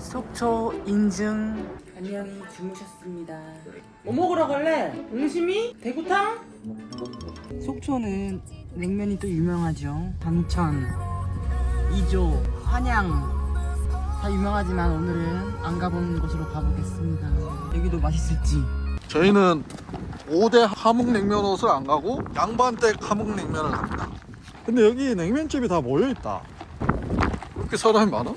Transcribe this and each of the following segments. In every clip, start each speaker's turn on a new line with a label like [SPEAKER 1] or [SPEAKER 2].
[SPEAKER 1] 속초 인증 안녕히 주무셨습니다 뭐 먹으러 갈래? 옹심이? 대구탕? 속초는 냉면이 또 유명하죠 담천, 이조, 한양 다 유명하지만 오늘은 안 가본 곳으로 가보겠습니다 여기도 맛있을지
[SPEAKER 2] 저희는 5대 함흥냉면 옷을 안 가고 양반댁 함흥냉면을 갑니다. 근데 여기 냉면집이 다 모여있다. 왜 이렇게 사람이 많아?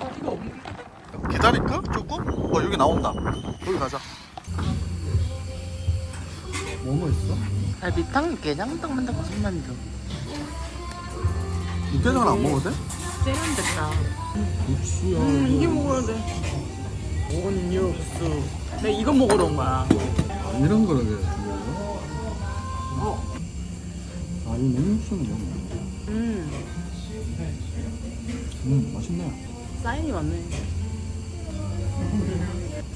[SPEAKER 2] 기다릴까? 조금? 어 여기 나온다. 여기 가자. 뭐뭐 있어?
[SPEAKER 1] 갈비탕, 게장탕, 만다고 손만두
[SPEAKER 2] 육개장은 안 먹어도 돼?
[SPEAKER 1] 세련됐다
[SPEAKER 2] 육수야.
[SPEAKER 1] 음 이게 먹어야 돼 온육수 내가 이거 먹으러 온 거야
[SPEAKER 2] 아, 이런 거를 왜 주려고?
[SPEAKER 1] 어.
[SPEAKER 2] 아, 이 냉육수는 뭐냐?
[SPEAKER 1] 음
[SPEAKER 2] 음, 맛있네.
[SPEAKER 1] 사인이 많네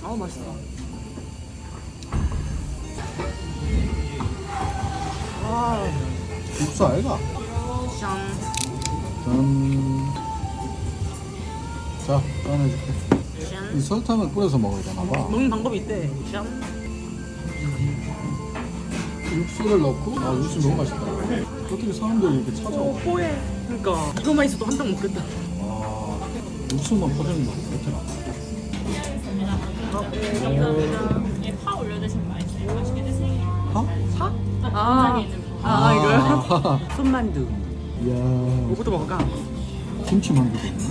[SPEAKER 1] 아우 맛있어 와
[SPEAKER 2] 육수 알가?
[SPEAKER 1] 짠.
[SPEAKER 2] 짠. 자, 짠해줄게. 이
[SPEAKER 1] 짠.
[SPEAKER 2] 설탕을 뿌려서 먹어야 되나 봐.
[SPEAKER 1] 먹는 방법이 있대. 짠.
[SPEAKER 2] 육수를 넣고, 아, 육수 너무 맛있다. 어떻게 사람들이 이렇게 찾아와?
[SPEAKER 1] 오, 뽀해. 그러니까 이거만 있어도 한 병 먹겠다.
[SPEAKER 2] 아, 육수만 퍼주는 거 이렇게 나.
[SPEAKER 1] 감사합니다.
[SPEAKER 3] 파 올려 드시면 맛있어요. 맛있게 드세요.
[SPEAKER 2] 파?
[SPEAKER 1] 파? 아, 아, 이거요? 손만두.
[SPEAKER 2] 이야,
[SPEAKER 1] 뭐부터 먹을까?
[SPEAKER 2] 김치 만두도 있네.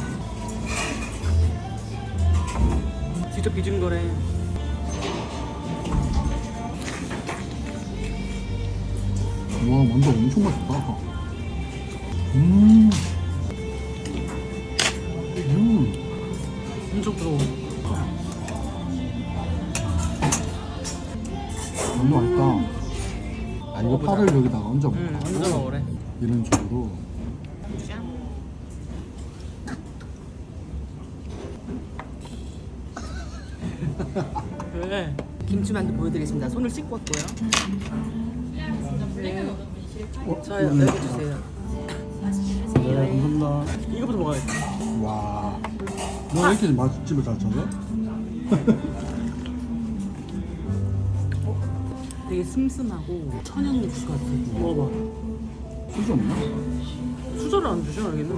[SPEAKER 1] 직접 빚은 거래.
[SPEAKER 2] 와, 만두 엄청 맛있다. 음. 음. 파를 여기다가 얹어 먹어.
[SPEAKER 1] 응, 완전 먹으래.
[SPEAKER 2] 이런 식으로.
[SPEAKER 1] 짠. 왜? 김치만두 보여드리겠습니다. 손을 씻고 왔고요. 네.
[SPEAKER 2] 어,
[SPEAKER 1] 저요,
[SPEAKER 2] 음.
[SPEAKER 1] 여기 주세요.
[SPEAKER 2] 네, 감사합니다.
[SPEAKER 1] 이거부터 먹어야지.
[SPEAKER 2] 와. 너왜 이렇게 맛집을 잘 찾아?
[SPEAKER 1] 되게 슴슴하고 천연 육수 같아. 먹어봐.
[SPEAKER 2] 수저 없나?
[SPEAKER 1] 수저를 안 주셔 여기는.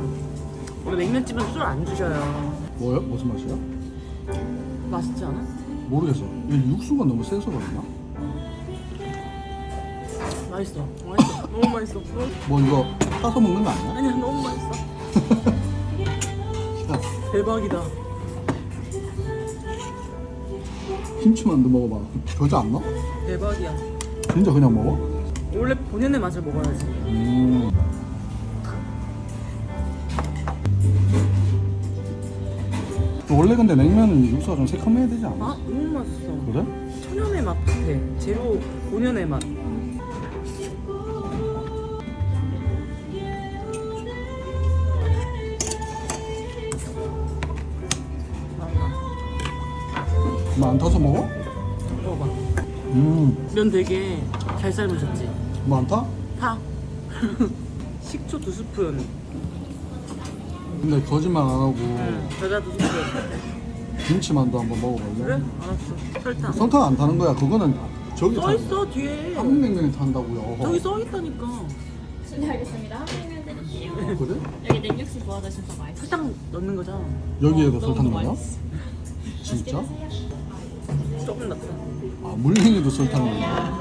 [SPEAKER 1] 원래 냉면집은 수저를 안 주셔요.
[SPEAKER 2] 뭐야? 무슨 맛이야?
[SPEAKER 1] 맛있지 않아?
[SPEAKER 2] 모르겠어. 이 육수가 너무 세서 그런가?
[SPEAKER 1] 맛있어. 맛있어. 너무 맛있어. 너무...
[SPEAKER 2] 뭐 이거 타서 먹는 거 아니야?
[SPEAKER 1] 아니야 너무 맛있어.
[SPEAKER 2] 야,
[SPEAKER 1] 대박이다.
[SPEAKER 2] 김치만두 먹어봐. 겨자 안 넣어?
[SPEAKER 1] 대박이야.
[SPEAKER 2] 진짜 그냥 먹어?
[SPEAKER 1] 원래 본연의 맛을 먹어야지.
[SPEAKER 2] 음. 원래 근데 냉면은 육수가 좀 새콤해야 되지 않아?
[SPEAKER 1] 아 너무 맛있어.
[SPEAKER 2] 그래?
[SPEAKER 1] 천연의 맛 같아. 제로 본연의 맛.
[SPEAKER 2] 뭐안 타서 먹어? 음.
[SPEAKER 1] 면 되게 잘 삶으셨지?
[SPEAKER 2] 타?
[SPEAKER 1] 파. 식초 두 스푼.
[SPEAKER 2] 근데 거짓말 안 하고
[SPEAKER 1] 응. 겨자 두 스푼.
[SPEAKER 2] 김치만두 한번 먹어볼래?
[SPEAKER 1] 그래? 알았어. 설탕.
[SPEAKER 2] 설탕 안 타는 거야. 그거는 저기
[SPEAKER 1] 써
[SPEAKER 2] 타.
[SPEAKER 1] 있어 뒤에.
[SPEAKER 2] 한국냉면이 탄다고요.
[SPEAKER 1] 저기 써 있다니까.
[SPEAKER 3] 네, 알겠습니다. 한 명면 드릴게요.
[SPEAKER 2] 그래?
[SPEAKER 3] 여기 냉육수 부어 드시면 더 맛있어요.
[SPEAKER 1] 설탕 넣는 거잖아.
[SPEAKER 2] 여기에도
[SPEAKER 3] 너무
[SPEAKER 2] 설탕?
[SPEAKER 3] 맛있어.
[SPEAKER 2] 진짜?
[SPEAKER 1] 조금 넣자.
[SPEAKER 2] 아 물냉이도 설탕 넣어요?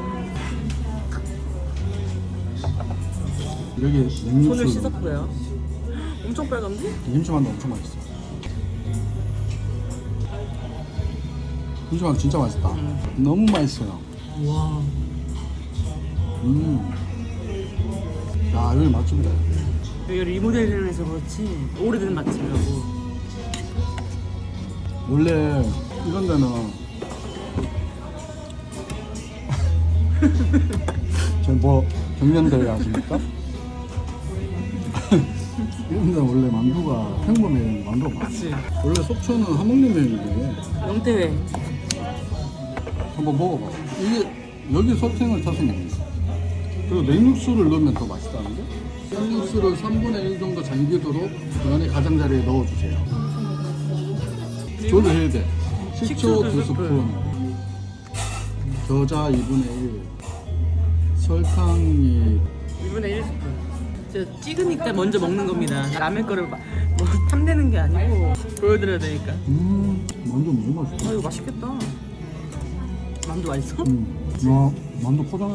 [SPEAKER 2] 여기
[SPEAKER 1] 손을
[SPEAKER 2] 냉육수
[SPEAKER 1] 씻었고요. 엄청 빨간데?
[SPEAKER 2] 김치만두 엄청 맛있어. 김치만두 진짜 맛있다.
[SPEAKER 1] 음.
[SPEAKER 2] 너무 맛있어요.
[SPEAKER 1] 와.
[SPEAKER 2] 음. 야 여기 맛집이다.
[SPEAKER 1] 여기 리모델링을 해서 그렇지 오래된 맛집이라고.
[SPEAKER 2] 원래 이런 데는 저뭐 경년대회 아십니까? 이런 데는 원래 만두가 평범해 만두가.
[SPEAKER 1] 그치.
[SPEAKER 2] 원래 속초는 함흥냉면인데
[SPEAKER 1] 영태회.
[SPEAKER 2] 한번 먹어봐. 이게 여기 설탕을 타서 먹는 거. 그리고 냉육수를 넣으면 더 맛있다는데? 냉육수를 3분의 1 정도 잠기도록 그 안에 가장자리에 넣어주세요. 조를 해야 돼. 식초
[SPEAKER 1] 식초 두두
[SPEAKER 2] 스푼. 겨자 2분의 1. 설탕이
[SPEAKER 1] 2분의 1스푼. 저 찍으니까 먼저 먹는 겁니다. 라면 거를 마- 뭐 탐내는 게 아니고 보여드려야 되니까.
[SPEAKER 2] 음 만두 너무
[SPEAKER 1] 아
[SPEAKER 2] 맛있어.
[SPEAKER 1] 이거 맛있겠다. 만두 맛있어?
[SPEAKER 2] 음. 야 만두 포장해.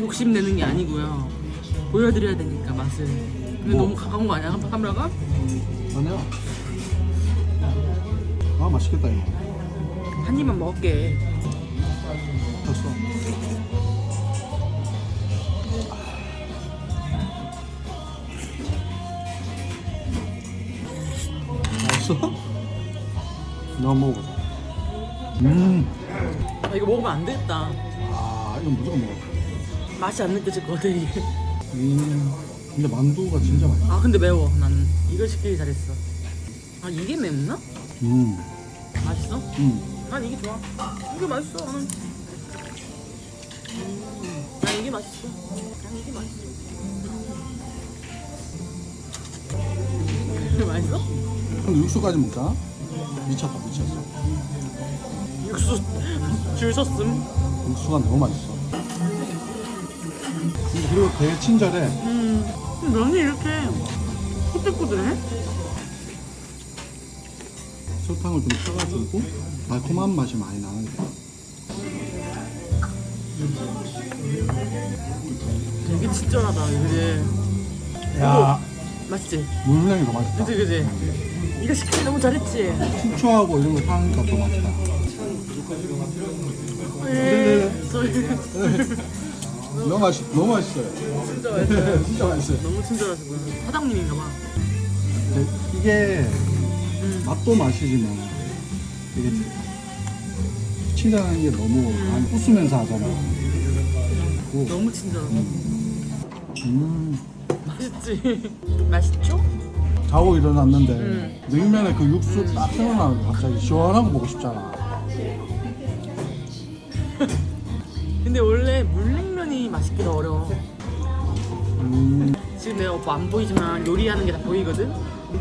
[SPEAKER 1] 욕심 내는 게 아니고요. 보여드려야 되니까 맛을. 근데
[SPEAKER 2] 뭐?
[SPEAKER 1] 너무 가까운 거 아니야? 카메라가?
[SPEAKER 2] 아니야. 아 맛있겠다 이거.
[SPEAKER 1] 한 입만 먹을게.
[SPEAKER 2] 됐어. 맛있어? 나 먹어보자. 음,
[SPEAKER 1] 아, 이거 먹으면 안 되겠다.
[SPEAKER 2] 아 이건 무조건 먹어.
[SPEAKER 1] 맛이 안 느껴질 것 같아 이게.
[SPEAKER 2] 음, 근데 만두가 진짜 맛있어.
[SPEAKER 1] 아 근데 매워. 나는 이걸 시키기 잘했어. 아 이게 맵나?
[SPEAKER 2] 음,
[SPEAKER 1] 맛있어?
[SPEAKER 2] 음.
[SPEAKER 1] 난 이게 좋아. 이게 맛있어. 나는. 음, 난 이게 맛있어. 난 이게 맛있어. 맛있어?
[SPEAKER 2] 근데 육수까지 먹잖아? 미쳤다, 미쳤어.
[SPEAKER 1] 육수 줄 섰음.
[SPEAKER 2] 육수가 너무 맛있어. 그리고 되게 친절해.
[SPEAKER 1] 음. 면이 이렇게 꼬들꼬들해?
[SPEAKER 2] 설탕을 좀 쳐가지고 달콤한 맛이 많이 나는 게.
[SPEAKER 1] 되게 친절하다. 그지?
[SPEAKER 2] 야,
[SPEAKER 1] 맛있지?
[SPEAKER 2] 물냉이 더 맛있다.
[SPEAKER 1] 그지 그지? 이거 시키기 너무 잘했지?
[SPEAKER 2] 식초하고 이런 거 사니까 더 맛있다.
[SPEAKER 1] 네. 저희
[SPEAKER 2] 너무 맛있, 너무 맛있어요.
[SPEAKER 1] 진짜 맛있어요.
[SPEAKER 2] 진짜 맛있어요.
[SPEAKER 1] 너무 친절하시고요. 사장님인가 봐.
[SPEAKER 2] 이게
[SPEAKER 1] 음.
[SPEAKER 2] 맛도 맛이지만 이게 친절한 게 너무 난 웃으면서 하잖아. 고
[SPEAKER 1] 너무 친절하고.
[SPEAKER 2] 음,
[SPEAKER 1] 맛있지? 맛있죠?
[SPEAKER 2] 자고 일어났는데
[SPEAKER 1] 음.
[SPEAKER 2] 냉면에 그 육수 딱 생각나는 거 갑자기 시원한 거 먹고 싶잖아.
[SPEAKER 1] 근데 원래 물냉면이 맛있기 더 어려워.
[SPEAKER 2] 음,
[SPEAKER 1] 지금 내가 오빠 안 보이지만 요리하는 게 다 보이거든?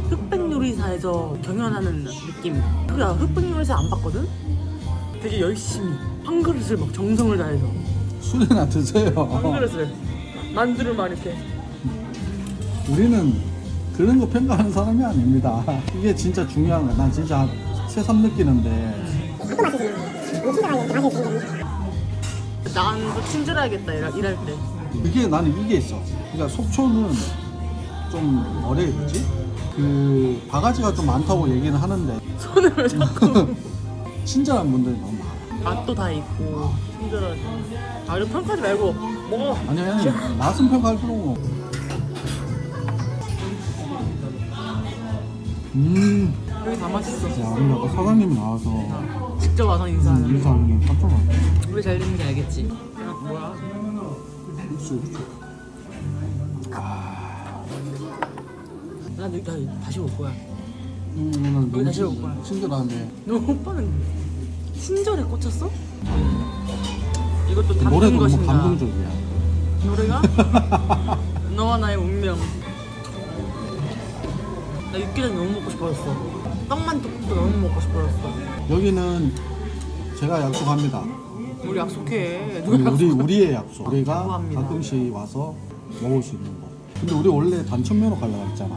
[SPEAKER 1] 흑백 요리사에서 경연하는 느낌. 그래, 흑백 요리사 안 봤거든? 되게 열심히 한 그릇을 막 정성을 다해서
[SPEAKER 2] 술이나 드세요.
[SPEAKER 1] 한 그릇을 만두를 막 이렇게
[SPEAKER 2] 우리는 그런 거 평가하는 사람이 아닙니다. 이게 진짜 중요한 거야. 난 진짜 새삼 느끼는데
[SPEAKER 1] 나도 친절해야겠다 일할, 일할 때
[SPEAKER 2] 이게 나는 이게 있어. 그러니까 속초는 좀 해야 되지? 그 바가지가 좀 많다고 얘기는 하는데.
[SPEAKER 1] 손을 왜 자꾸
[SPEAKER 2] 친절한 분들이 너무 많아.
[SPEAKER 1] 맛도 다 있고 친절하지 아 이거 평가하지 말고 먹어.
[SPEAKER 2] 아니 아니 맛은 평가할 필요가 없고. 음,
[SPEAKER 1] 여기 다 맛있어.
[SPEAKER 2] 야 우리 아까 사장님 나와서.
[SPEAKER 1] 직접 와서 인사하는
[SPEAKER 2] 인사하는 게 깜짝 놀랐어.
[SPEAKER 1] 우리 잘 되는 게 알겠지? 아, 뭐야?
[SPEAKER 2] 육수 육수.
[SPEAKER 1] 나 다- 다시 올 거야
[SPEAKER 2] 음, 오늘
[SPEAKER 1] 여기 다시 올 거야.
[SPEAKER 2] 너무 친절하네.
[SPEAKER 1] 너 오빠는 친절에 꽂혔어? 이것도
[SPEAKER 2] 노래
[SPEAKER 1] 담는
[SPEAKER 2] 너무
[SPEAKER 1] 것인가
[SPEAKER 2] 감동적이야.
[SPEAKER 1] 노래가? 너와 나의 운명 나 육개장 너무 먹고 싶어졌어 떡만 떡도 너무 먹고 싶어졌어
[SPEAKER 2] 여기는 제가 약속합니다.
[SPEAKER 1] 우리 약속해
[SPEAKER 2] 우리,
[SPEAKER 1] 누가
[SPEAKER 2] 우리
[SPEAKER 1] 약속
[SPEAKER 2] 우리의 약속. 우리가
[SPEAKER 1] 약속합니다.
[SPEAKER 2] 가끔씩 와서 먹을 수 있는 거. 근데 우리 원래 단천면허 가려고 했잖아.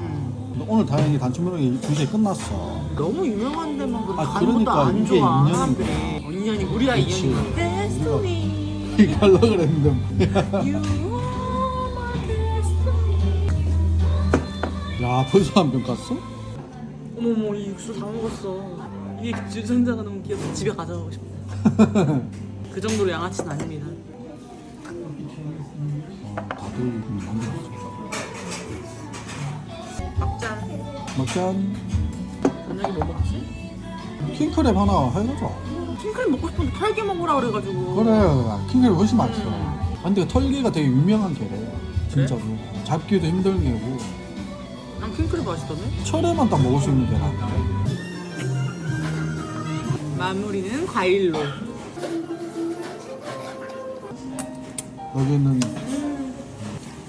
[SPEAKER 1] 음.
[SPEAKER 2] 근데 오늘 다행히 단천면허가 2시에 끝났어.
[SPEAKER 1] 너무 유명한 데만 그
[SPEAKER 2] 아, 그러니까
[SPEAKER 1] 안
[SPEAKER 2] 이게
[SPEAKER 1] 좋아
[SPEAKER 2] 인연인
[SPEAKER 1] 사람들이
[SPEAKER 2] 거야.
[SPEAKER 1] 어, 인연이 우리야
[SPEAKER 2] 그치.
[SPEAKER 1] 인연이 데스티니
[SPEAKER 2] 가려고 그랬는데.
[SPEAKER 1] You are my destiny
[SPEAKER 2] 야, 벌써 한 병 갔어?
[SPEAKER 1] 어머머 이 육수 다 먹었어 이게 주전자가 너무 귀여서 집에 가져가고 싶다 그 정도로 양아치는 아닙니다
[SPEAKER 2] 어, 다들 만들었어.
[SPEAKER 1] 막자
[SPEAKER 2] 막잔
[SPEAKER 1] 저녁에 뭐 먹지?
[SPEAKER 2] 킹크랩 하나 해가자.
[SPEAKER 1] 킹크랩 먹고 싶은데 털게 먹으라 그래가지고
[SPEAKER 2] 그래, 킹크랩 훨씬 맛있어. 아, 근데 털개가 되게 유명한 게래. 진짜로. 잡기도 힘든 게고.
[SPEAKER 1] 난 킹크랩 맛있던데?
[SPEAKER 2] 철에만 딱 먹을 수 있는 게라.
[SPEAKER 1] 마무리는 과일로
[SPEAKER 2] 여기는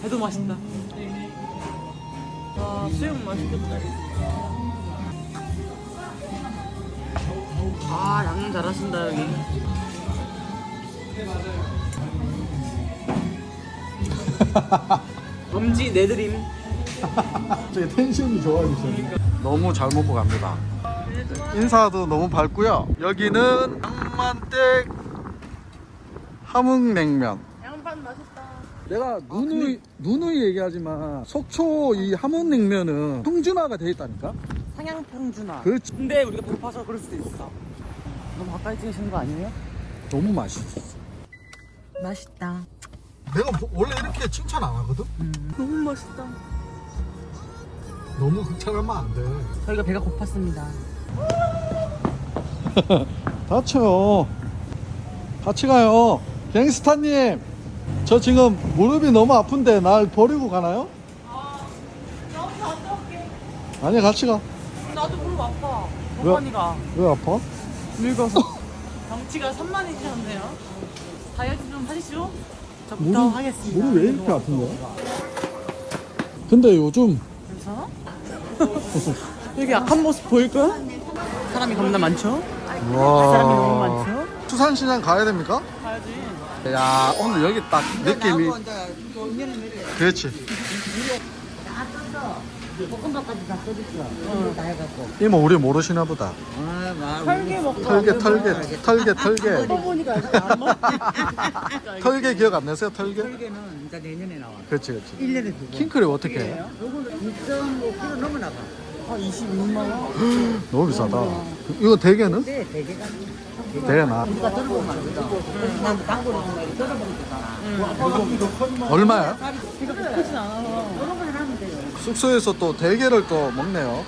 [SPEAKER 1] 해도 맛있다 와 수육 맛있겠다. 아 양념 잘하신다 여기. 엄지 내드림.
[SPEAKER 2] 되게 텐션이 좋아지셨네. 너무 잘 먹고 갑니다. 인사도 너무 밝고요. 여기는 낭만댁 함흥냉면. 내가 누누이 누누이 얘기하지만 속초 이 함흥냉면은 평준화가 돼 있다니까.
[SPEAKER 1] 상향 평준화.
[SPEAKER 2] 그렇지.
[SPEAKER 1] 근데 우리가 배고파서 그럴 수도 있어. 너무 가까이 찍으시는 거 아니에요?
[SPEAKER 2] 너무 맛있어.
[SPEAKER 1] 맛있다.
[SPEAKER 2] 내가 원래 이렇게 칭찬 안 하거든.
[SPEAKER 1] 너무 맛있다.
[SPEAKER 2] 너무 극찬하면 안 돼.
[SPEAKER 1] 저희가 배가 고팠습니다.
[SPEAKER 2] 다쳐요. 같이 가요. 갱스타님, 저 지금 무릎이 너무 아픈데 날 버리고 가나요?
[SPEAKER 3] 나도 갔다 올게.
[SPEAKER 2] 아니, 같이 가.
[SPEAKER 3] 나도 무릎 아파.
[SPEAKER 2] 왜?
[SPEAKER 1] 어머니가
[SPEAKER 2] 왜 아파?
[SPEAKER 1] 늙어서 덩치가 3만이셨네요. 다이어트 좀 하시죠. 저부터
[SPEAKER 2] 무릎,
[SPEAKER 1] 하겠습니다.
[SPEAKER 2] 무릎 왜 이렇게 아픈 거야? 근데 요즘
[SPEAKER 1] 괜찮아? 여기 약한 모습 보일 거야? 사람이 겁나 많죠? 사람이 너무 많죠?
[SPEAKER 2] 수산시장 가야 됩니까?
[SPEAKER 1] 야,
[SPEAKER 2] 오늘 여기 딱 느낌이. 그렇지.
[SPEAKER 4] 볶음밥까지 다 써줬어. 다 해갖고.
[SPEAKER 2] 이모 우리 모르시나 보다.
[SPEAKER 1] 털개.
[SPEAKER 2] 털개, 털개, 털개, 털개.
[SPEAKER 1] 보니까 안 먹.
[SPEAKER 2] 털개 기억 안 나세요? 털개?
[SPEAKER 4] 설계는 이제 내년에 나와.
[SPEAKER 2] 그렇지, 그렇지.
[SPEAKER 4] 1년에 두 번.
[SPEAKER 2] 킹크랩 어떻게 해?
[SPEAKER 4] 요거는 2.5kg 넘어 나가.
[SPEAKER 1] 아 26만 원.
[SPEAKER 2] 너무 비싸다. 이거 대게는?
[SPEAKER 4] 근데 대개가 들어보면 보면 들어보니까.
[SPEAKER 2] 얼마야?
[SPEAKER 1] 크진 않아서.
[SPEAKER 4] 그런 걸 하면 돼요.
[SPEAKER 2] 숙소에서 또 대게를 또 먹네요.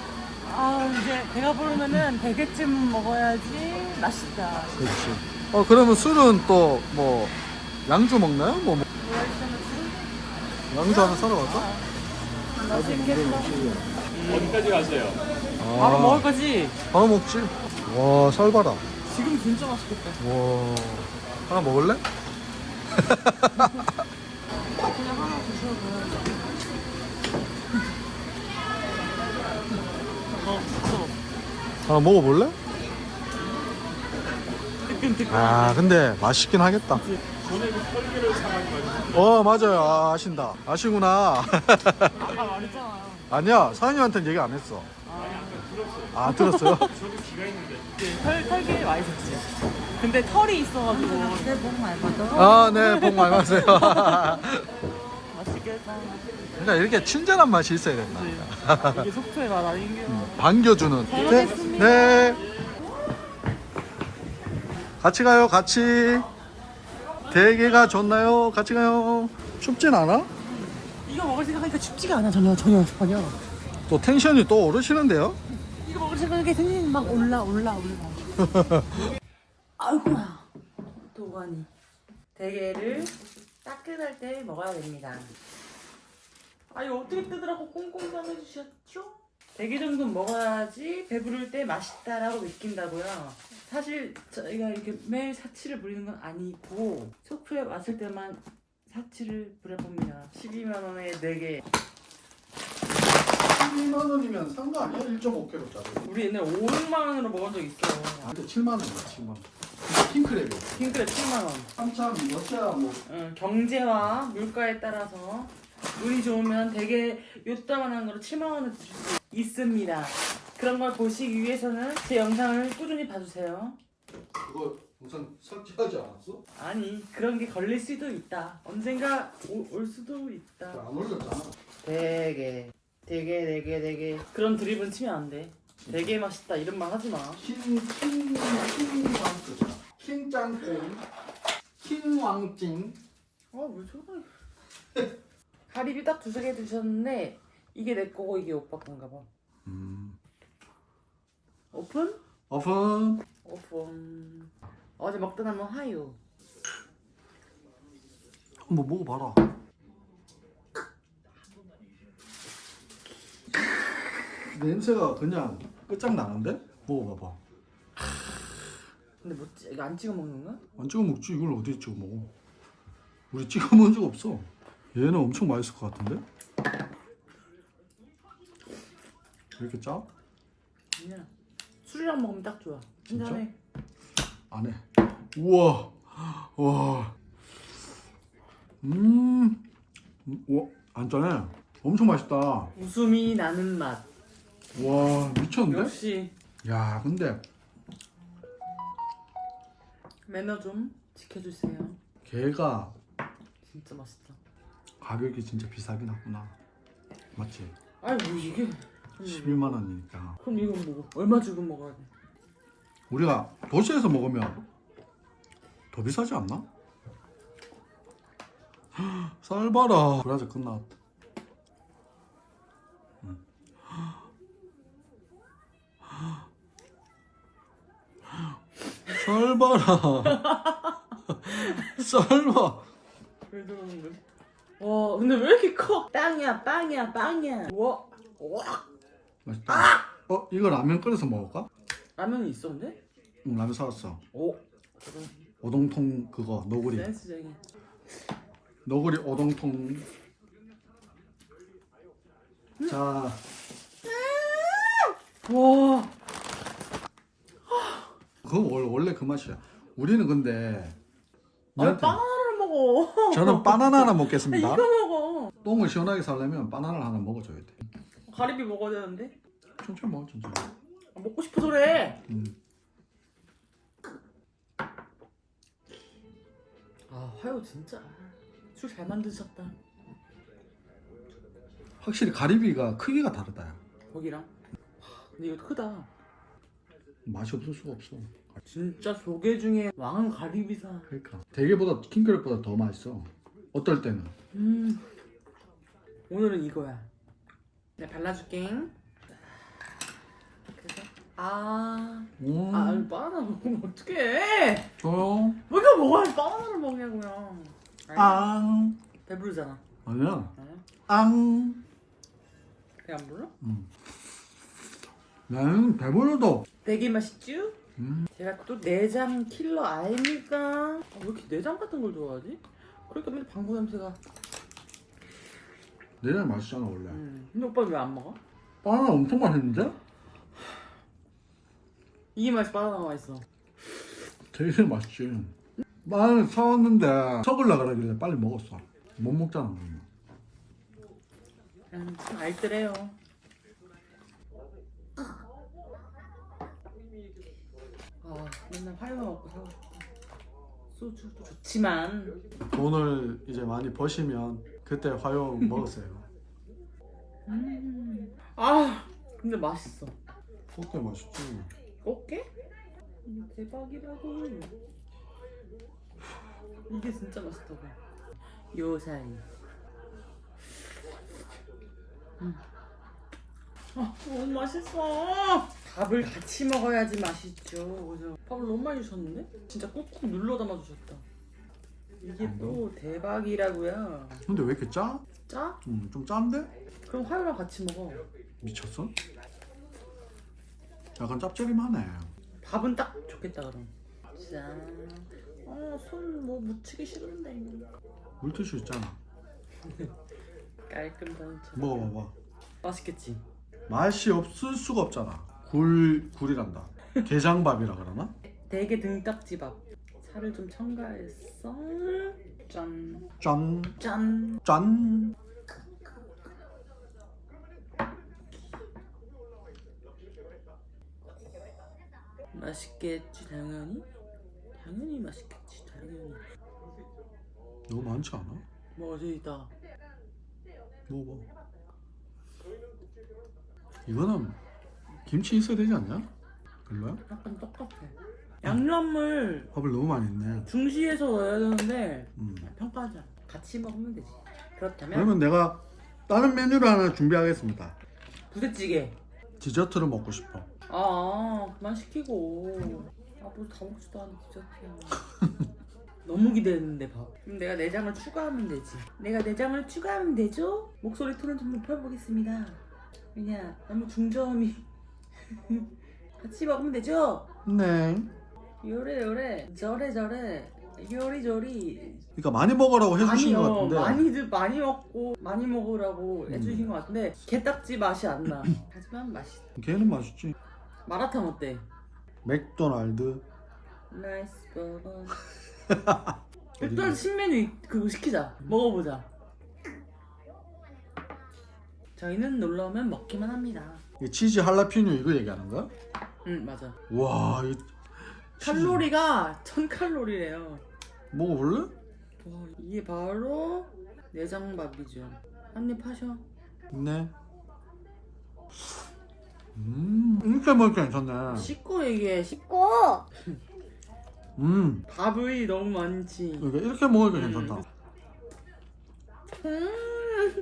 [SPEAKER 1] 아 이제 배가 부르면은 대게찜 먹어야지 맛있다.
[SPEAKER 2] 그렇지. 어 그러면 술은 또 뭐 양주 먹나요? 뭐 먹- 양주 하나 사러 갈까?
[SPEAKER 1] 맛있겠다.
[SPEAKER 5] 어디까지 가세요?
[SPEAKER 1] 바로
[SPEAKER 2] 아,
[SPEAKER 1] 먹을 거지?
[SPEAKER 2] 바로 먹지. 와 살봐라.
[SPEAKER 1] 지금 진짜 맛있겠다.
[SPEAKER 2] 와 하나 먹을래?
[SPEAKER 1] 그냥 하나 드셔도. 어, 무서워.
[SPEAKER 2] 하나 먹어볼래?
[SPEAKER 1] 뜨끈뜨끈.
[SPEAKER 2] 아 근데 맛있긴 하겠다. 어 맞아요 아, 아신다 아시구나
[SPEAKER 1] 아까 말했잖아.
[SPEAKER 2] 아니야 사장님한테는 얘기 안 했어 아 들었어요?
[SPEAKER 1] 털, 털게 맛있었지. 근데 털이 있어가지고
[SPEAKER 4] 새해 복 많이 받아.
[SPEAKER 2] 아네 복 많이 받으세요
[SPEAKER 1] 맛있겠다.
[SPEAKER 2] 그러니까 이렇게 친절한 맛이 있어야 된다
[SPEAKER 1] 이게 속초의 맛 아닌게요.
[SPEAKER 2] 반겨주는
[SPEAKER 1] 잘
[SPEAKER 2] 네,
[SPEAKER 1] 먹겠습니다.
[SPEAKER 2] 네. 같이 가요 같이 대게가 좋나요 같이 가요 춥진 않아?
[SPEAKER 1] 이거 먹을 생각하니까 춥지가 않아 전혀 전혀 전혀.
[SPEAKER 2] 또 텐션이 또 오르시는데요
[SPEAKER 1] 먹을 생각하니까 생각이 막 올라 올라 올라. 아이고야. 도가니. 대게를 따끈할 때 먹어야 됩니다. 아 이거 어떻게 뜯으라고 꽁꽁 싸매주셨죠? 대게 정도는 먹어야지 배부를 때 맛있다라고 느낀다고요. 사실 저희가 이렇게 매일 사치를 부리는 건 아니고 속초에 왔을 때만 사치를 부려봅니다. 12만 원에 4개.
[SPEAKER 2] 12만 원이면 산 거 아니야? 1.5kg짜리
[SPEAKER 1] 우리 옛날에 5, 6만 원으로 먹은 적 있어.
[SPEAKER 2] 아, 근데 7만 원이야 7만 원 킹크랩이
[SPEAKER 1] 핑크랩 7만 원.
[SPEAKER 2] 한참 여차 뭐
[SPEAKER 1] 어, 경제와 물가에 따라서 운이 좋으면 되게 요따만한 거로 7만 원에 드실 수 있습니다. 그런 걸 보시기 위해서는 제 영상을 꾸준히 봐주세요.
[SPEAKER 2] 그거 우선 삭제하지 않았어?
[SPEAKER 1] 아니 그런 게 걸릴 수도 있다. 언젠가 오- 올 수도 있다.
[SPEAKER 2] 안 올렸잖아
[SPEAKER 1] 되게 되게 되게 되게 그런 드립은 치면 안 돼. 되게 맛있다 이런 말 하지 마.
[SPEAKER 2] 킹킹킹왕짱 킹짱꿍 킹왕찡
[SPEAKER 1] 아왜 저래? 가리비 딱 두세 개 드셨는데 이게 내 거고 이게 오빠 건가 봐.
[SPEAKER 2] 음.
[SPEAKER 1] 오픈?
[SPEAKER 2] 오픈
[SPEAKER 1] 오픈. 어제 먹다 남은 화유.
[SPEAKER 2] 한번 먹어봐라 냄새가 그냥 끝장나는데? 먹어봐봐
[SPEAKER 1] 근데 뭐 찌- 이거 안 찍어 먹는 거야?
[SPEAKER 2] 안 찍어 먹지 이걸 어디에 찍어 먹어 우리 찍어 먹은 적 없어 얘는 엄청 맛있을 것 같은데? 이렇게 짜?
[SPEAKER 1] 그냥 술이랑 먹으면 딱 좋아.
[SPEAKER 2] 진짜?
[SPEAKER 1] 한잔해.
[SPEAKER 2] 안 해. 우와. 와. 음. 우와. 안 짜네. 엄청 맛있다.
[SPEAKER 1] 웃음이 나는 맛.
[SPEAKER 2] 와, 미쳤는데?
[SPEAKER 1] 역시
[SPEAKER 2] 야, 근데
[SPEAKER 1] 매너 좀 지켜주세요.
[SPEAKER 2] 걔가
[SPEAKER 1] 진짜 맛있다.
[SPEAKER 2] 가격이 진짜 비싸긴 하구나. 맞지?
[SPEAKER 1] 아이 뭐 이게?
[SPEAKER 2] 11만 원이니까.
[SPEAKER 1] 그럼 이건 뭐 얼마 주고 먹어야 돼?
[SPEAKER 2] 우리가 도시에서 먹으면 더 비싸지 않나? 쌀 봐라. 그래서 끝나왔다. 쌀 봐.
[SPEAKER 1] 왜 거지? 와 근데 왜 이렇게 커? 빵이야 빵이야 빵이야. 와 와.
[SPEAKER 2] 맛있다. 어, 이거 라면 끓여서 먹을까?
[SPEAKER 1] 라면이 있었는데?
[SPEAKER 2] 응, 라면 사왔어.
[SPEAKER 1] 오. 그럼
[SPEAKER 2] 오동통 그거 너구리.
[SPEAKER 1] 센스쟁이.
[SPEAKER 2] 너구리 오동통. 자,
[SPEAKER 1] 와.
[SPEAKER 2] 그거 원- 원래 그 맛이야. 우리는 근데
[SPEAKER 1] 아니 바나나를 먹어.
[SPEAKER 2] 저는 바나나 하나
[SPEAKER 1] 이거
[SPEAKER 2] 먹겠습니다.
[SPEAKER 1] 먹어.
[SPEAKER 2] 똥을 시원하게 살려면 바나나를 하나 먹어줘야 돼.
[SPEAKER 1] 가리비 먹어야 되는데.
[SPEAKER 2] 천천히 먹어, 천천히.
[SPEAKER 1] 아, 먹고 싶어서 그래.
[SPEAKER 2] 음.
[SPEAKER 1] 아 화요 진짜 술 잘 만드셨다.
[SPEAKER 2] 확실히 가리비가 크기가 다르다. 야.
[SPEAKER 1] 거기랑. 하, 근데 이거 크다.
[SPEAKER 2] 맛이 없을 수가 없어.
[SPEAKER 1] 진짜 조개 중에 왕은 가리비사.
[SPEAKER 2] 그러니까 대게보다 킹크랩보다 더 맛있어. 어떨 때는.
[SPEAKER 1] 음. 오늘은 이거야. 내가 발라줄게. 그래서 아,
[SPEAKER 2] 음,
[SPEAKER 1] 아 아니, 바나나 먹으면 어떡해?
[SPEAKER 2] 좋아요.
[SPEAKER 1] 뭐 이거 먹어야지 바나나를 먹냐고요. 아니,
[SPEAKER 2] 앙.
[SPEAKER 1] 배부르잖아.
[SPEAKER 2] 아니야.
[SPEAKER 1] 어?
[SPEAKER 2] 앙.
[SPEAKER 1] 그냥 안 불러?
[SPEAKER 2] 나는 배불러도.
[SPEAKER 1] 되게 맛있죠?
[SPEAKER 2] 음.
[SPEAKER 1] 제가 또 내장 킬러 아닙니까? 아, 왜 이렇게 내장 같은 걸 좋아하지? 그러니까 맨날 방구 냄새가.
[SPEAKER 2] 내장 맛있잖아 원래.
[SPEAKER 1] 음. 근데 오빠 왜안 먹어?
[SPEAKER 2] 바나나 엄청 맛있는데?
[SPEAKER 1] 이게 맛이 바나나 맛있어.
[SPEAKER 2] 되게 맛있지. 나는 사왔는데 썩을라 그러길래 빨리 먹었어. 못 먹잖아. 그러면.
[SPEAKER 1] 음, 참 알뜰해요. 아, 맨날 화요만 먹고 사고 싶다. 소주도 좋지만
[SPEAKER 2] 돈을 이제 많이 버시면 그때 화요 먹으세요.
[SPEAKER 1] 음. 아, 근데 맛있어.
[SPEAKER 2] 그때 맛있지.
[SPEAKER 1] 꽃게? 음, 대박이라고. 이게 진짜 맛있다고. 요사이. 음. 아, 너무 맛있어. 밥을 같이 먹어야지 맛있죠. 그죠? 밥을 너무 많이 주셨는데? 진짜 꾹꾹 눌러 담아 주셨다. 이게 또 대박이라고요.
[SPEAKER 2] 근데 왜 이렇게 짜?
[SPEAKER 1] 짜?
[SPEAKER 2] 음, 좀 짠데?
[SPEAKER 1] 그럼 화요랑 같이 먹어.
[SPEAKER 2] 미쳤어? 약간 짭짤이하네.
[SPEAKER 1] 밥은 딱 좋겠다 그럼. 짠. 어, 손뭐 묻히기 싫은데.
[SPEAKER 2] 물티슈 있잖아.
[SPEAKER 1] 깔끔 단체.
[SPEAKER 2] 먹어봐봐.
[SPEAKER 1] 맛있겠지.
[SPEAKER 2] 맛이 없을 수가 없잖아. 굴 굴이란다. 게장밥이라 그러나?
[SPEAKER 1] 대게 등딱지밥. 살을 좀 첨가했어. 짠.
[SPEAKER 2] 짠,
[SPEAKER 1] 짠.
[SPEAKER 2] 짠.
[SPEAKER 1] 맛있겠지 당연히. 당연히 맛있겠지 당연히.
[SPEAKER 2] 너무 많지 않아?
[SPEAKER 1] 뭐 어디 있다.
[SPEAKER 2] 먹어봐. 이거는 김치 있어야 되지 않냐? 별로야?
[SPEAKER 1] 약간 똑같아. 양념을
[SPEAKER 2] 밥을 너무 많이 했네.
[SPEAKER 1] 중시해서 넣어야 되는데
[SPEAKER 2] 음.
[SPEAKER 1] 평가하자. 같이 먹으면 되지. 그렇다면
[SPEAKER 2] 그러면 내가 다른 메뉴를 하나 준비하겠습니다.
[SPEAKER 1] 부대찌개.
[SPEAKER 2] 디저트를 먹고 싶어.
[SPEAKER 1] 아, 그만 시키고. 아, 뭘다 먹지도 않은 디저트야. 너무 기대했는데 밥. 그럼 내가 내장을 추가하면 되지. 내가 내장을 추가하면 되죠? 목소리 톤을 좀 높여보겠습니다. 왜냐, 너무 중저음이. 같이 먹으면 되죠?
[SPEAKER 2] 네.
[SPEAKER 1] 요래 요래 저래 저래 요리 조리
[SPEAKER 2] 그러니까 많이 먹으라고 해주신 것 같은데.
[SPEAKER 1] 많이들 많이 먹고 많이 먹으라고
[SPEAKER 2] 음.
[SPEAKER 1] 해주신 것 같은데 게딱지 맛이 안 나 하지만 맛있
[SPEAKER 2] 걔는 맛있지.
[SPEAKER 1] 마라탕 어때?
[SPEAKER 2] 맥도날드.
[SPEAKER 1] 나이스 버거 맥도날드 신메뉴 그거 시키자 먹어보자 저희는 놀러 오면 먹기만 합니다
[SPEAKER 2] 이 치즈 할라피뇨 이거 얘기하는 거야?
[SPEAKER 1] 응 맞아
[SPEAKER 2] 와, 이
[SPEAKER 1] 칼로리가 1000칼로리래요
[SPEAKER 2] 먹어볼래?
[SPEAKER 1] 와 이게 바로 내장밥이죠 한입 하셔
[SPEAKER 2] 네. 음, 이렇게 먹으니까 괜찮네.
[SPEAKER 1] 씻고 얘기해
[SPEAKER 3] 씻고
[SPEAKER 2] 음,
[SPEAKER 1] 밥이 너무 많지
[SPEAKER 2] 그러니까 이렇게 먹으니까
[SPEAKER 1] 음.
[SPEAKER 2] 괜찮다.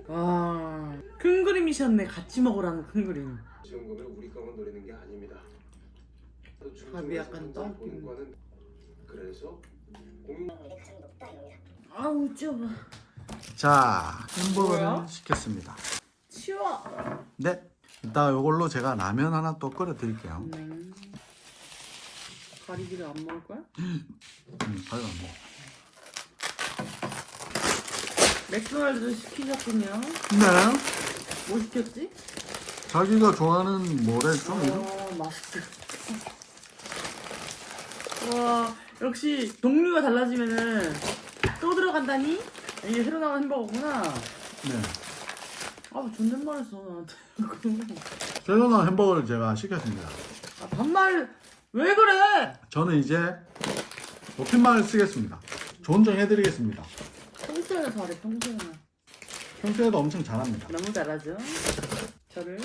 [SPEAKER 1] 와, 큰 그림이셨네. 같이 먹으라는 큰 그림.
[SPEAKER 6] 지원 금을 우리 거만 노리는 게 아닙니다. 또
[SPEAKER 1] 밥이 약간
[SPEAKER 6] 중증에서
[SPEAKER 1] 떡.
[SPEAKER 6] 공과는 그래서 공유
[SPEAKER 1] 아우, 좁아.
[SPEAKER 2] 자, 햄버거를
[SPEAKER 1] 뭐야?
[SPEAKER 2] 시켰습니다.
[SPEAKER 1] 치워.
[SPEAKER 2] 네. 이따 이걸로 제가 라면 하나 또 끓여 드릴게요.
[SPEAKER 1] 음. 가리비를 안 먹을 거야?
[SPEAKER 2] 음, 가요 뭐.
[SPEAKER 1] 맥도날드 시키셨군요.
[SPEAKER 2] 네.
[SPEAKER 1] 뭐 시켰지?
[SPEAKER 2] 자기가 좋아하는 뭐랬죠? 이름?
[SPEAKER 1] 어, 맛있어. 와, 역시 종류가 달라지면은 또 들어간다니? 이게 새로 나온 햄버거구나.
[SPEAKER 2] 네.
[SPEAKER 1] 아, 존댓말 했어, 나한테.
[SPEAKER 2] 새로 나온 햄버거를 제가 시켰습니다.
[SPEAKER 1] 아, 반말, 왜 그래?
[SPEAKER 2] 저는 이제 높임말을 쓰겠습니다. 존중해드리겠습니다.
[SPEAKER 1] 평소에는 잘해, 평소에는.
[SPEAKER 2] 평소에도 엄청 잘합니다.
[SPEAKER 1] 너무 잘하죠? 저를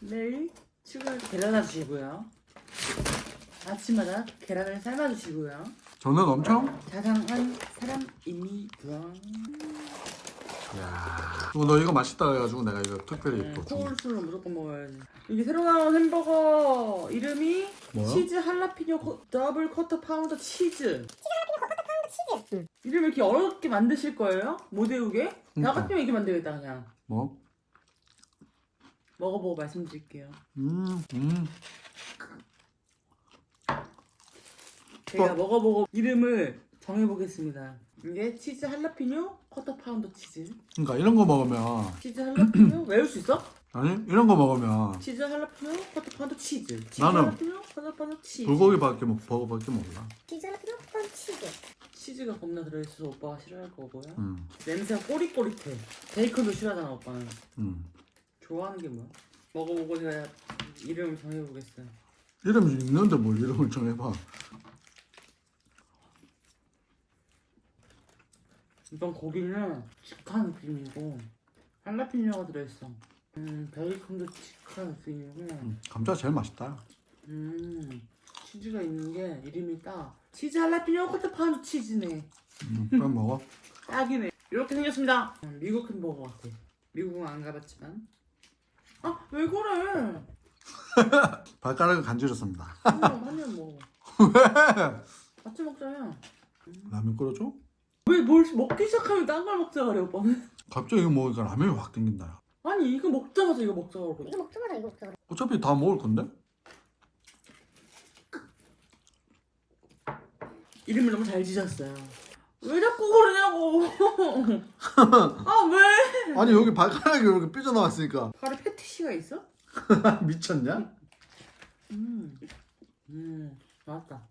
[SPEAKER 1] 매일 추가 데려다 주시고요. 아침마다 계란을 삶아 주시고요.
[SPEAKER 2] 저는 엄청
[SPEAKER 1] 자상한 사람입니다.
[SPEAKER 2] 이야. 이거 너 이거 맛있다 해가지고 내가 이거 특별히
[SPEAKER 1] 네,
[SPEAKER 2] 또 준.
[SPEAKER 1] 콜슬로 무조건 먹어야지. 이게 새로 나온 햄버거 이름이
[SPEAKER 2] 뭐야?
[SPEAKER 1] 치즈 할라피뇨 코- 더블 쿼터 파운더 치즈. 치즈 할라피뇨 쿼터 파운더 치즈. 이름 이렇게 어렵게 만드실 거예요? 못 외우게? 나
[SPEAKER 2] 그러니까.
[SPEAKER 1] 같으면 이렇게 만들겠다 그냥.
[SPEAKER 2] 뭐?
[SPEAKER 1] 먹어보고 말씀드릴게요.
[SPEAKER 2] 음, 음.
[SPEAKER 1] 제가
[SPEAKER 2] 어.
[SPEAKER 1] 먹어보고 이름을 정해보겠습니다. 이게 치즈 할라피뇨 쿼터 파운더 치즈.
[SPEAKER 2] 그러니까 이런 거 먹으면
[SPEAKER 1] 치즈 할라피뇨 외울 수 있어?
[SPEAKER 2] 아니 이런 거 먹으면
[SPEAKER 1] 치즈 할라피뇨 쿼터 파운더 치즈. 치즈
[SPEAKER 2] 나는
[SPEAKER 1] 할라피뇨 쿼터 파운더 치즈.
[SPEAKER 2] 불고기밖에 먹 버거밖에 몰라.
[SPEAKER 3] 디저트 펀 치즈
[SPEAKER 1] 치즈가 겁나 들어있어서 오빠가 싫어할 거고요.
[SPEAKER 2] 음,
[SPEAKER 1] 냄새가 꼬릿꼬릿해. 베이컨도 싫어하잖아 오빠는.
[SPEAKER 2] 음.
[SPEAKER 1] 좋아하는 게 뭐야? 먹어보고 제가 이름을 정해보겠어요.
[SPEAKER 2] 이름 있는데 뭘 이름을 정해봐.
[SPEAKER 1] 이번 고기는 직한 느낌이고 할라피뇨가 들어있어. 음 베이컨도 직한 느낌이고
[SPEAKER 2] 음, 감자가 제일 맛있다.
[SPEAKER 1] 음 치즈가 있는 게 이름이 딱 치즈 할라피뇨 쿼터 파운드 치즈네.
[SPEAKER 2] 음, 그럼 먹어.
[SPEAKER 1] 딱이네. 이렇게 생겼습니다. 음, 미국 햄버거 같아. 미국은 안 가봤지만. 아 왜 그래?
[SPEAKER 2] 발가락을 간지럽습니다.
[SPEAKER 1] 한입 먹어.
[SPEAKER 2] 왜?
[SPEAKER 1] 같이 먹자면.
[SPEAKER 2] 라면 끓여줘?
[SPEAKER 1] 왜 뭘 먹기 시작하면 딴 걸 먹자 그래 오빠는?
[SPEAKER 2] 갑자기 이거 먹으니까 라면이 확 땡긴다. 야.
[SPEAKER 1] 아니 이거 먹자마자 이거 먹자 그러고.
[SPEAKER 3] 이거 먹자마자 이거 먹자 그래
[SPEAKER 2] 어차피 다 먹을 건데?
[SPEAKER 1] 이름을 너무 잘 지셨어요. 왜 자꾸 그러냐고. 아 왜?
[SPEAKER 2] 아니 여기 발가락이 이렇게 삐져나왔으니까
[SPEAKER 1] 발에 패티시가 있어?
[SPEAKER 2] 미쳤냐?
[SPEAKER 1] 음. 음 맛있다.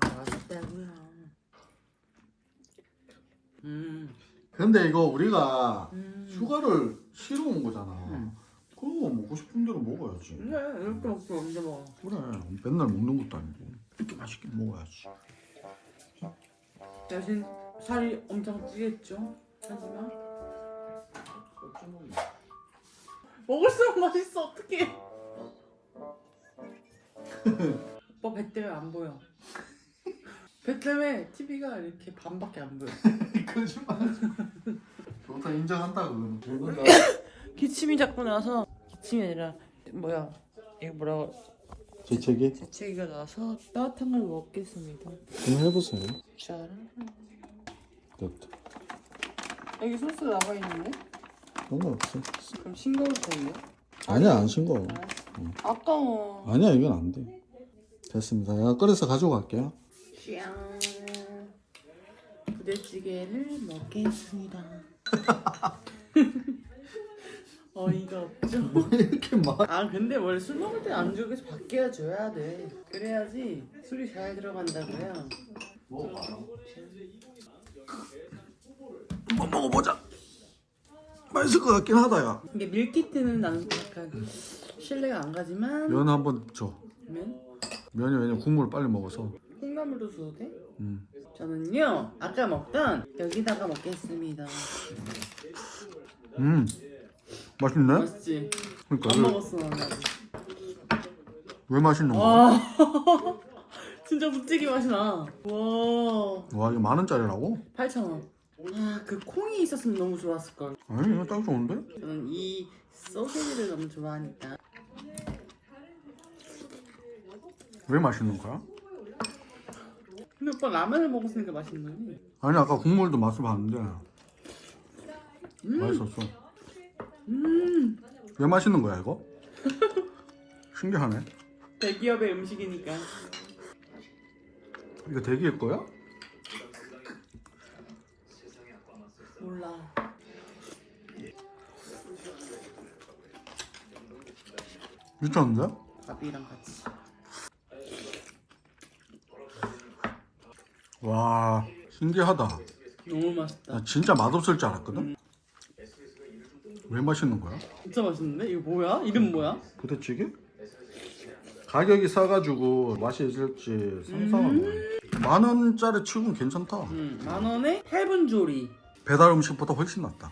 [SPEAKER 1] 맛있다고요. 음.
[SPEAKER 2] 근데 이거 우리가
[SPEAKER 1] 음.
[SPEAKER 2] 휴가를 쉬러 온 거잖아.
[SPEAKER 1] 음.
[SPEAKER 2] 그거 먹고 싶은 대로 먹어야지.
[SPEAKER 1] 그래 이렇게 먹고 언제 먹어?
[SPEAKER 2] 그래 맨날 먹는 것도 아니고 이렇게 맛있게 먹어야지.
[SPEAKER 1] 대신 살이 엄청 찌겠죠. 하지만 먹을수록 맛있어 어떡해. 오빠 배 때문에 안 보여. 배 때문에 TV가 이렇게 반밖에 안 보여.
[SPEAKER 2] 거짓말. 좋다 인정한다 그거는.
[SPEAKER 1] 기침이 자꾸 나서 기침이 아니라 뭐야 이거 뭐라고
[SPEAKER 2] 재채기
[SPEAKER 1] 재채기가 나서 따뜻한 걸 먹겠습니다.
[SPEAKER 2] 한번 해보세요.
[SPEAKER 1] 짜란.
[SPEAKER 2] 됐다.
[SPEAKER 1] 여기 소스 나와 있는데?
[SPEAKER 2] 상관없어.
[SPEAKER 1] 그럼 싱거울 텐데?
[SPEAKER 2] 아니야 안 싱거워.
[SPEAKER 1] 아까워.
[SPEAKER 2] 아니야 이건 안 돼. 됐습니다. 내가 끓여서 가져갈게요.
[SPEAKER 1] 짠. 부대찌개를 먹겠습니다. 어이가 없죠.
[SPEAKER 2] 이렇게 막.
[SPEAKER 1] 아 근데 원래 술 먹을 때 안주에서 밖에 줘야 돼. 그래야지 술이 잘 들어간다고요.
[SPEAKER 2] 한번 먹어보자. 맛있을 것 같긴 하다, 야.
[SPEAKER 1] 이게 밀키트는 나는 약간 신뢰가 안 가지만
[SPEAKER 2] 면 한번 줘.
[SPEAKER 1] 면
[SPEAKER 2] 면이 왜냐면 국물을 빨리 먹어서.
[SPEAKER 1] 콩나물도 줘도 돼?
[SPEAKER 2] 음.
[SPEAKER 1] 저는요 아까 먹던 여기다가 먹겠습니다.
[SPEAKER 2] 음. 맛있네?
[SPEAKER 1] 맛있지?
[SPEAKER 2] 그러니까
[SPEAKER 1] 먹었어 나는.
[SPEAKER 2] 왜 맛있는 거야?
[SPEAKER 1] 와 진짜 부찌개 맛이 나. 와
[SPEAKER 2] 와, 이거 만 원짜리라고?
[SPEAKER 1] 8,000원. 아그 콩이 있었으면 너무 좋았을 걸.
[SPEAKER 2] 아니, 이거 딱 좋은데?
[SPEAKER 1] 저는 이 소시지를 너무 좋아하니까.
[SPEAKER 2] 왜 맛있는 거야?
[SPEAKER 1] 근데 오빠 라면을 먹었으니까 맛있는 거니?
[SPEAKER 2] 아니, 아까 국물도 맛을 봤는데.
[SPEAKER 1] 음.
[SPEAKER 2] 맛있었어.
[SPEAKER 1] 음
[SPEAKER 2] 왜 맛있는 거야, 이거? 신기하네.
[SPEAKER 1] 대기업의 음식이니까.
[SPEAKER 2] 이거 대기일 거야?
[SPEAKER 1] 몰라.
[SPEAKER 2] 미쳤는데?
[SPEAKER 1] 밥이랑 같이.
[SPEAKER 2] 와, 신기하다.
[SPEAKER 1] 너무 맛있다.
[SPEAKER 2] 나 진짜 맛없을 줄 알았거든? 왜 맛있는 거야?
[SPEAKER 1] 진짜 맛있는데? 이거 뭐야? 이름 뭐야?
[SPEAKER 2] 부대찌개? 가격이 싸가지고 맛이 있을지 상상은 만 원짜리 치고는 괜찮다.
[SPEAKER 1] 음, 만 원에 8분 조리.
[SPEAKER 2] 배달 음식보다 훨씬 낫다.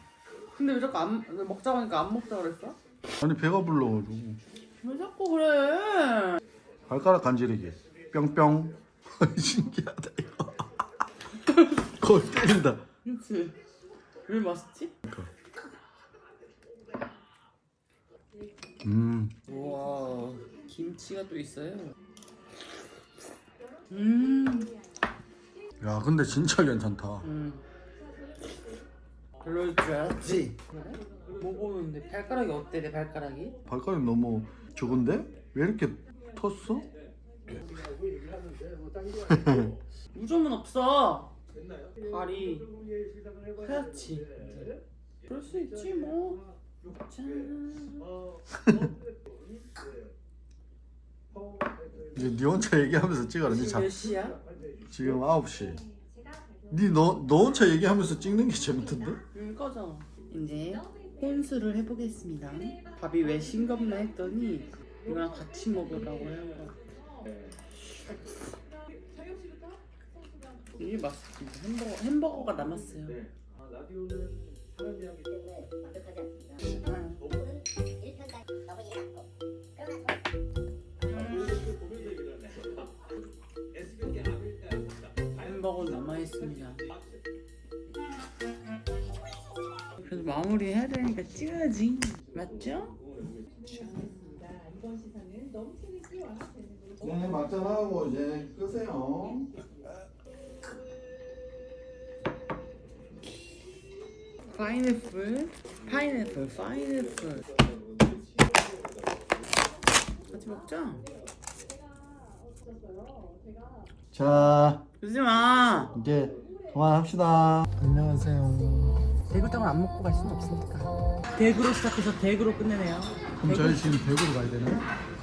[SPEAKER 1] 근데 왜 자꾸 안왜 먹자고 하니까 안 먹자 그랬어?
[SPEAKER 2] 아니 배가 불러가지고
[SPEAKER 1] 왜 자꾸 그래?
[SPEAKER 2] 발가락 간지르기 뿅뿅 신기하다 이거. 거의 때린다.
[SPEAKER 1] 그치? 왜 맛있지?
[SPEAKER 2] 음,
[SPEAKER 1] 우와 김치가 또 있어요. 음,
[SPEAKER 2] 야 근데 진짜 괜찮다.
[SPEAKER 1] 음. 별로일 줄 알았지? 그래? 먹었는데 발가락이 어때 내 발가락이?
[SPEAKER 2] 발가락 너무 적은데 왜 이렇게 텄어?
[SPEAKER 1] 무좀은 없어. 발이 하얗지. 그럴 수 있지 뭐. 짠.
[SPEAKER 2] 이제 네 혼자 얘기하면서 찍어라. 니 자,
[SPEAKER 1] 몇 시야?
[SPEAKER 2] 지금 9시. 니너 너 혼자 얘기하면서 찍는 게 재밌던데?
[SPEAKER 1] 응 꺼져. 이제 혼술을 해보겠습니다. 밥이 왜 싱겁나 했더니 이거랑 같이 먹으라고 하는 거. 이게 맛있습니다. 햄버거 햄버거가 남았어요. 응. 햄버거 남아 있습니다. 그래도 마무리 해야 되니까 찍어야지. 맞죠?
[SPEAKER 2] 네, 막장하고 이제 끄세요.
[SPEAKER 1] 파인애플, 파인애플, 파인애플. 같이 먹자.
[SPEAKER 2] 자,
[SPEAKER 1] 그러지 마.
[SPEAKER 2] 이제 그만합시다. 안녕하세요.
[SPEAKER 1] 대구탕을 안 먹고 갈 수는 없으니까. 대구로 시작해서 대구로 끝내네요.
[SPEAKER 2] 그럼 저희 지금 대구로 가야 되나요?